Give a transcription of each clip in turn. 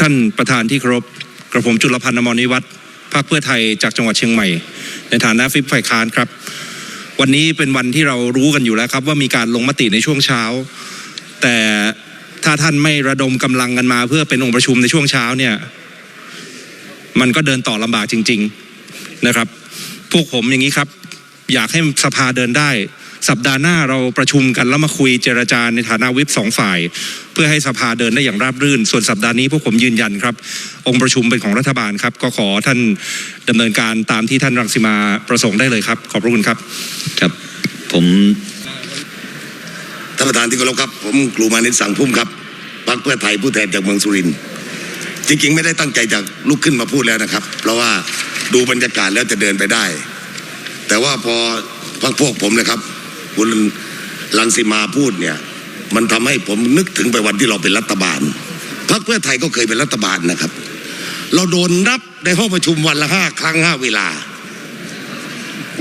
ท่านประธานที่เคารพกระผมจุลพันธ์อมรนิวัฒน์พรรคเพื่อไทยจากจังหวัดเชียงใหม่ ในฐานะฟิปฝ่ายค้านครับ วันนี้เป็นวันที่เรารู้กันอยู่แล้วครับ ว่ามีการลงมติในช่วงเช้า แต่ถ้าท่านไม่ระดมกำลังกันมา เพื่อเป็นองค์ประชุมในช่วงเช้าเนี่ย มันก็เดินต่อลำบากจริง ๆนะครับ พวกผมอย่างนี้ครับ อยากให้สภาเดินได้ สัปดาห์หน้าเราประชุมกันแล้วมาคุยเจรจาในฐานะวิปสองฝ่าย เพื่อให้สภาเดินได้อย่างราบรื่น ส่วนสัปดาห์นี้พวกผมยืนยันครับ องค์ประชุมเป็นของรัฐบาลครับ ก็ขอท่านดำเนินการตามที่ท่านรังสิมาประสงค์ได้เลยครับ ขอบพระคุณครับครับ ผมท่านประธานที่เคารพครับ ผมกลูมานิตสังพุ่มครับพรรคเพื่อไทยผู้แทนจากเมืองสุรินทร์จริงๆ ไม่ได้ตั้งใจจะลุกขึ้นมาพูดแล้วนะครับ เพราะว่าดูบรรยากาศแล้วจะเดินไปได้ แต่ว่าพอพรรคพวกผมนะครับ คุณลังสิมาพูดเนี่ย มันทำให้ผมนึกถึงไปวันที่เราเป็นรัฐบาลพรรคเพื่อไทยก็เคยเป็นรัฐบาลนะครับ เราโดนนับในห้องประชุมวันละห้าครั้งห้าเวลา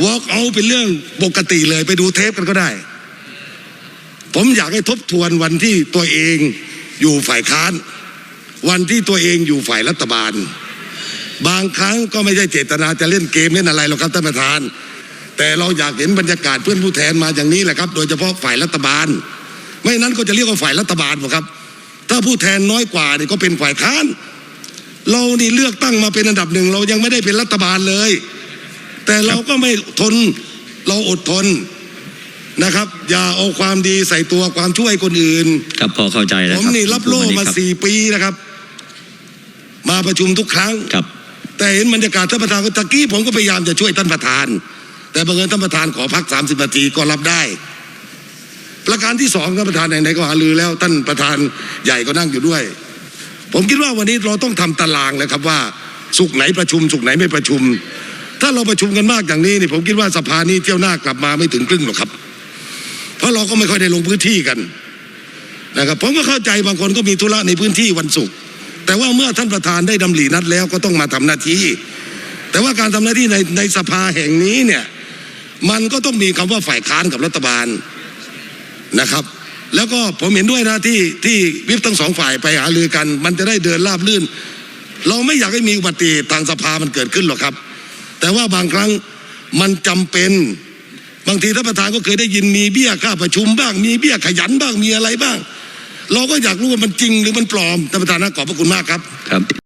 walk out เป็นเรื่องปกติเลยไปดูเทปกันก็ได้ ผมอยากให้ทบทวนวันที่ตัวเองอยู่ฝ่ายค้าน วันที่ตัวเองอยู่ฝ่ายรัฐบาล บางครั้งก็ไม่ใช่เจตนาจะเล่นเกมเล่นอะไรหรอกครับท่านประธาน แต่เราอยากเห็นบรรยากาศเพื่อนผู้แทนมาอย่างนี้แหละครับ โดยเฉพาะฝ่ายรัฐบาล ไม่นั้นก็จะเรียกว่าฝ่ายรัฐบาลหมดครับ ถ้าผู้แทนน้อยกว่านี่ก็เป็นฝ่ายค้าน เรานี่เลือกตั้งมาเป็นอันดับหนึ่งเรายังไม่ได้เป็นรัฐบาลเลย แต่เราก็ไม่ทนเราอดทนนะครับ อย่าเอาความดีใส่ตัวความช่วยคนอื่น ครับพอเข้าใจแล้วผมครับนี่รับโล่มาครับสี่ปีนะครับ มาประชุมทุกครั้งครับ แต่เห็นบรรยากาศท่านประธานก็ตะกี้ผมก็พยายามจะช่วยท่านประธาน แต่บังเอิญท่านประธานขอพักสามสิบนาทีก็รับได้ ประการที่สองท่านประธานไหนๆก็หาลือแล้ว ท่านประธานใหญ่ก็นั่งอยู่ด้วย ผมคิดว่าวันนี้เราต้องทำตารางแล้วครับว่าสุกไหนประชุมสุกไหนไม่ประชุม ถ้าเราประชุมกันมากอย่างนี้นี่ผมคิดว่าสภานี้เที่ยวหน้ากลับมาไม่ถึงครึ่งหรอกครับ เพราะเราก็ไม่ค่อยได้ลงพื้นที่กันนะครับผมก็เข้าใจบางคนก็มีธุระในพื้นที่วันศุกร์แต่ว่าเมื่อท่านประธานได้ดำรินัดแล้วก็ต้องมาทำหน้าที่ แต่ว่าการทำหน้าที่ในในสภาแห่งนี้เนี่ย มันก็ต้องมีคำว่าฝ่ายค้านกับรัฐบาลนะครับ แล้วก็ผมเห็นด้วยนะที่ที่วิปทั้งสองฝ่ายไปหารือกัน มันจะได้เดินราบลื่น เราไม่อยากให้มีอุบัติเหตุทางสภามันเกิดขึ้นหรอกครับ แต่ว่าบางครั้งมันจำเป็นบางทีท่านประธานก็เคยได้ยินมีเบี้ยค่าประชุมบ้าง มีเบี้ยขยันบ้างมีอะไรบ้าง เราก็อยากรู้ว่ามันจริงหรือมันปลอมท่านประธานนะขอบพระคุณมากครับครับ